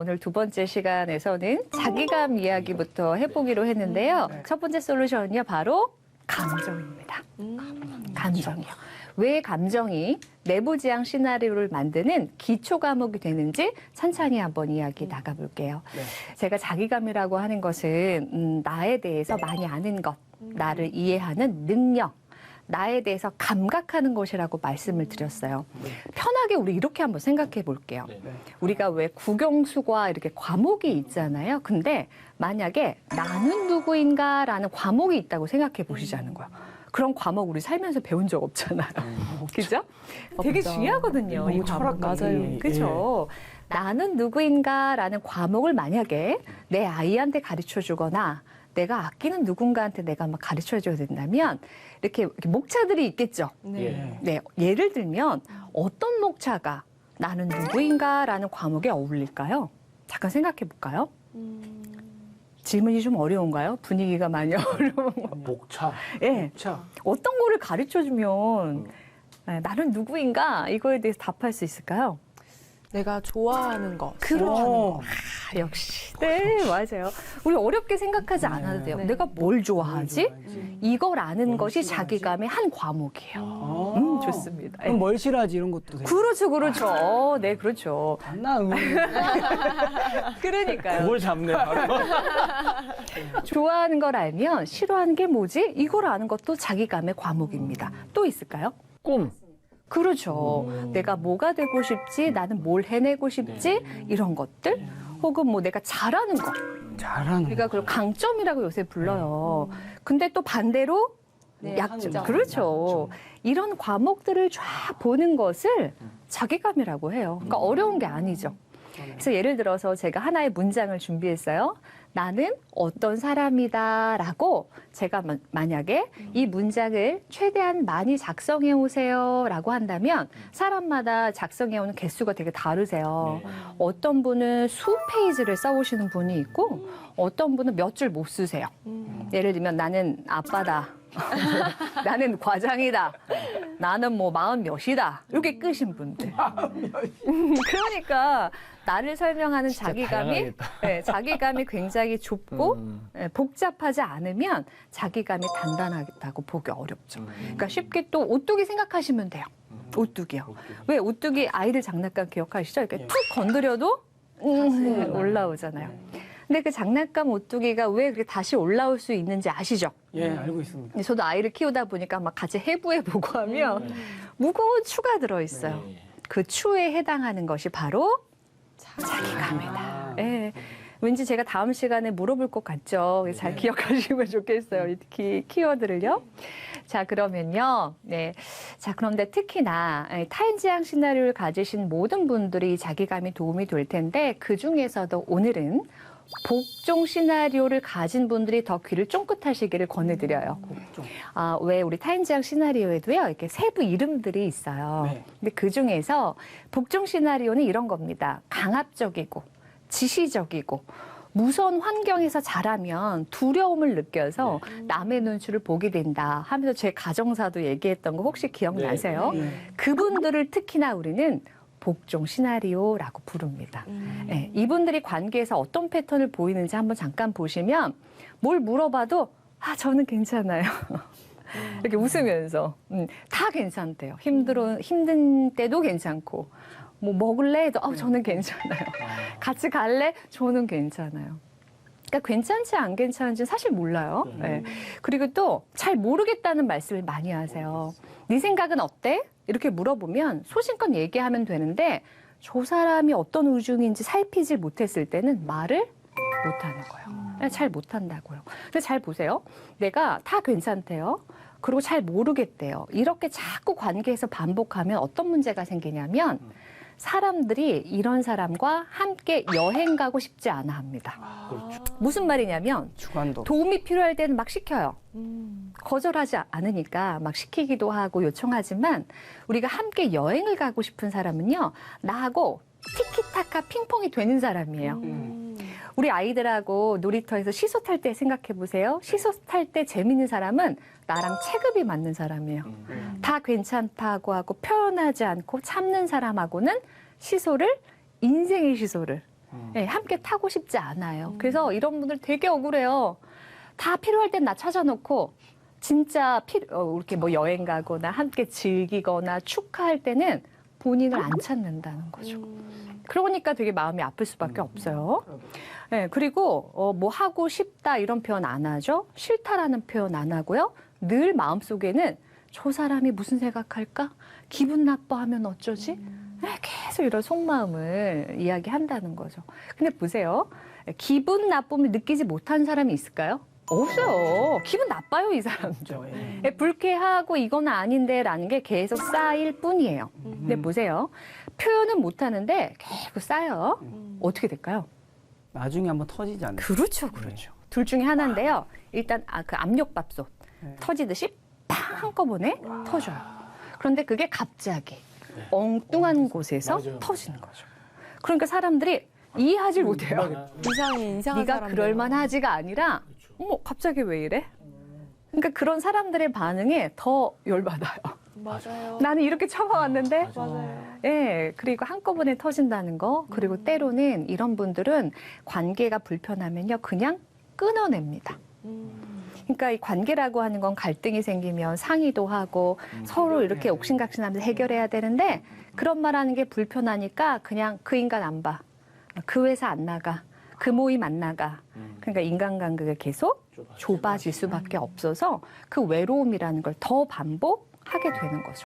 오늘 두 번째 시간에서는 자기감 이야기부터 해보기로 했는데요. 첫 번째 솔루션은요, 바로 감정입니다. 감정이요. 왜 감정이 내부지향 시나리오를 만드는 기초 과목이 되는지 천천히 한번 이야기 나가볼게요. 제가 자기감이라고 하는 것은 음, 나에 대해서 많이 아는 것, 나를 이해하는 능력, 나에 대해서 감각하는 것이라고 말씀을 드렸어요. 편하게 우리 이렇게 한번 생각해 볼게요. 우리가 왜 국영수과 이렇게 과목이 있잖아요. 근데 만약에 나는 누구인가라는 과목이 있다고 생각해 보시자는 거예요. 그런 과목 우리 살면서 배운 적 없잖아요. 그죠? 되게 중요하거든요. 너무 이 과목. 철학 같은, 그죠? 나는 누구인가라는 과목을 만약에 내 아이한테 가르쳐 주거나 내가 아끼는 누군가한테 내가 막 가르쳐 줘야 된다면 이렇게, 이렇게 목차들이 있겠죠. 네. 네, 예를 들면 어떤 목차가 나는 누구인가라는 과목에 어울릴까요? 잠깐 생각해 볼까요? 질문이 좀 어려운가요? 분위기가 많이 어려운 거. 목차. 예, 목차. 어떤 거를 가르쳐 주면 네, 나는 누구인가 이거에 대해서 답할 수 있을까요? 내가 좋아하는 거, 그렇죠. 싫어하는 거. 아, 역시. 네, 맞아요. 우리 어렵게 생각하지 않아도 돼요. 네. 내가 뭘 좋아하지? 좋아하지? 이걸 아는 뭘 것이 싫어하지? 자기감의 한 과목이에요. 아. 음, 좋습니다. 그럼 뭘 싫어하지 이런 것도 되게 그렇죠, 그렇죠. 네, 그렇죠. 안나 의미 그러니까요. 그걸 잡네, 바로. 좋아하는 걸 알면 싫어하는 게 뭐지? 이걸 아는 것도 자기감의 과목입니다. 또 있을까요? 꿈 그렇죠. 내가 뭐가 되고 싶지? 나는 뭘 해내고 싶지? 이런 것들? 혹은 뭐 내가 잘하는 거. 잘하는 우리가 그걸 강점이라고 요새 불러요. 근데 또 반대로 네, 약점. 약점. 그렇죠. 이런 과목들을 쫙 보는 것을 자기감이라고 해요. 그러니까 어려운 게 아니죠. 그래서 예를 들어서 제가 하나의 문장을 준비했어요. 나는 어떤 사람이다라고 제가 마- 만약에 이 문장을 최대한 많이 작성해 오세요라고 한다면 사람마다 작성해 오는 개수가 되게 다르세요. 어떤 분은 수 페이지를 써 오시는 분이 있고 어떤 분은 몇 줄 못 쓰세요. 예를 들면 나는 아빠다. 나는 과장이다. 나는 뭐 마흔 몇이다. 이게 끝인 분들. 음, 그러니까 나를 설명하는 자기감이. 네, 자기감이 굉장히 좁고 음. 예, 복잡하지 않으면 자기감이 단단하다고 보기 어렵죠. 음. 그러니까 쉽게 또 오뚜기 생각하시면 돼요. 오뚜기요. 왜 오뚜기 아이들 장난감 기억하시죠? 이렇게 예. 툭 건드려도 음, 올라오잖아요. 근데 그 장난감 오뚜기가 왜 그렇게 다시 올라올 수 있는지 아시죠? 예 알고 있습니다. 저도 아이를 키우다 보니까 막 같이 해부해 보고 하면 무거운 추가 들어 있어요. 네. 그 추에 해당하는 것이 바로 자기감이다. 아. 예. 왠지 제가 다음 시간에 물어볼 것 같죠. 잘 기억하시면 좋겠어요. 이 키, 키워드를요. 자, 그러면요. 네. 자, 그런데 특히나 예, 타인지향 시나리오를 가지신 모든 분들이 자기감이 도움이 될 텐데 그 중에서도 오늘은 복종 시나리오를 가진 분들이 더 귀를 쫑긋하시기를 권해드려요. 복종. 아, 왜 우리 타인지향 시나리오에도요, 이렇게 세부 이름들이 있어요. 네. 근데 그 중에서 복종 시나리오는 이런 겁니다. 강압적이고, 지시적이고, 무서운 환경에서 자라면 두려움을 느껴서 남의 눈치를 보게 된다 하면서 제 가정사도 얘기했던 거 혹시 기억나세요? 네. 그분들을 특히나 우리는 복종 시나리오라고 부릅니다. 예, 이분들이 관계에서 어떤 패턴을 보이는지 한번 잠깐 보시면 뭘 물어봐도 아 저는 괜찮아요. 이렇게 웃으면서 음, 다 괜찮대요. 힘들어 힘든 때도 괜찮고 뭐 먹을래 해도 아 저는 괜찮아요. 같이 갈래 저는 괜찮아요. 그러니까 괜찮지 안 괜찮은지 사실 몰라요. 예. 그리고 또 잘 모르겠다는 말씀을 많이 하세요. 네 생각은 어때? 이렇게 물어보면 소신껏 얘기하면 되는데 저 사람이 어떤 우중인지 살피질 못했을 때는 말을 못하는 거예요. 그냥 잘 못한다고요. 근데 잘 보세요. 내가 다 괜찮대요. 그리고 잘 모르겠대요. 이렇게 자꾸 관계에서 반복하면 어떤 문제가 생기냐면 사람들이 이런 사람과 함께 여행 가고 싶지 않아 합니다. 무슨 말이냐면 주관도. 도움이 필요할 때는 막 시켜요. 음. 거절하지 않으니까 막 시키기도 하고 요청하지만 우리가 함께 여행을 가고 싶은 사람은요 나하고 티키타카 핑퐁이 되는 사람이에요. 음. 우리 아이들하고 놀이터에서 시소 탈 때 생각해 보세요. 시소 탈 때 재밌는 사람은 나랑 체급이 맞는 사람이에요. 음. 다 괜찮다고 하고 표현하지 않고 참는 사람하고는 시소를 인생의 시소를 음. 예, 함께 타고 싶지 않아요. 그래서 이런 분들 되게 억울해요. 다 필요할 땐 나 찾아놓고 진짜 필 어, 이렇게 뭐 여행 가거나 함께 즐기거나 축하할 때는 본인을 안 찾는다는 거죠. 음. 그러니까 되게 마음이 아플 수밖에 없어요. 예, 그리고 어, 뭐 하고 싶다 이런 표현 안 하죠. 싫다라는 표현 안 하고요. 늘 마음속에는 저 사람이 무슨 생각할까? 기분 나빠하면 어쩌지? 예, 계속 이런 속마음을 이야기한다는 거죠. 근데 보세요. 예, 기분 나쁨을 느끼지 못한 사람이 있을까요? 없어요. 기분 나빠요, 이 사람도. 예. 예, 불쾌하고 이건 아닌데라는 게 계속 쌓일 뿐이에요. 근데 음. 보세요. 표현은 못 하는데 계속 쌓여. 음. 어떻게 될까요? 나중에 한번 터지지 않나. 그렇죠, 그렇죠. 둘 중에 하나인데요. 일단 아, 그 압력밥솥 네. 터지듯이 팡 한꺼번에 터져요. 그런데 그게 갑자기 엉뚱한 곳에서 맞아요. 터지는 거죠. 그러니까 사람들이 이해하지 못해요. 이상해 이상한 네가 사람들. 그럴 만하지가 아니라 어머 갑자기 왜 이래? 그러니까 그런 사람들의 반응에 더 열받아요. 맞아요. 나는 이렇게 참아왔는데 맞아요. 예, 그리고 한꺼번에 터진다는 거, 그리고 때로는 이런 분들은 관계가 불편하면요, 그냥 끊어냅니다. 음. 그러니까 이 관계라고 하는 건 갈등이 생기면 상의도 하고 서로 이렇게 옥신각신하면서 해결해야 되는데 그런 말 하는 게 불편하니까 그냥 그 인간 안 봐. 그 회사 안 나가. 그 모임 안 나가. 그러니까 인간관계가 계속 좁아질 수밖에 없어서 그 외로움이라는 걸 더 반복 하게 되는 거죠.